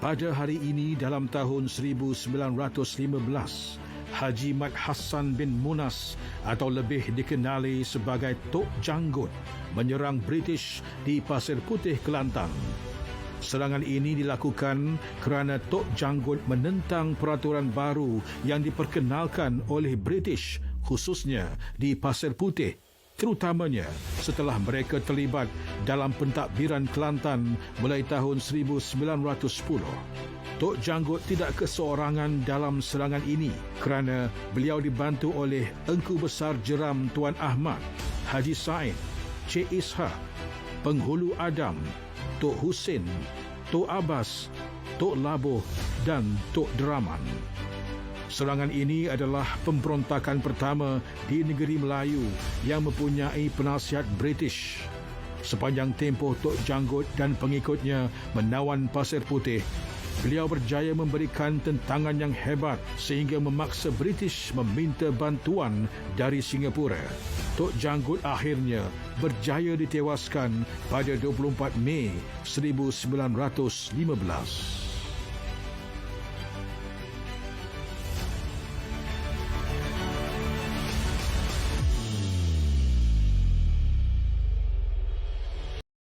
Pada hari ini dalam tahun 1915, Haji Mat Hassan bin Munas atau lebih dikenali sebagai Tok Janggut menyerang British di Pasir Putih, Kelantan. Serangan ini dilakukan kerana Tok Janggut menentang peraturan baru yang diperkenalkan oleh British khususnya di Pasir Putih terutamanya setelah mereka terlibat dalam pentadbiran Kelantan mulai tahun 1910. Tok Janggut tidak keseorangan dalam serangan ini kerana beliau dibantu oleh Engku Besar Jeram Tuan Ahmad, Haji Said, Cik Ishak, Penghulu Adam, Tok Husin, Tok Abbas, Tok Labuh dan Tok Deraman. Serangan ini adalah pemberontakan pertama di negeri Melayu yang mempunyai penasihat British. Sepanjang tempoh Tok Janggut dan pengikutnya menawan Pasir Putih, beliau berjaya memberikan tentangan yang hebat sehingga memaksa British meminta bantuan dari Singapura. Tok Janggut akhirnya berjaya ditewaskan pada 24 Mei 1915.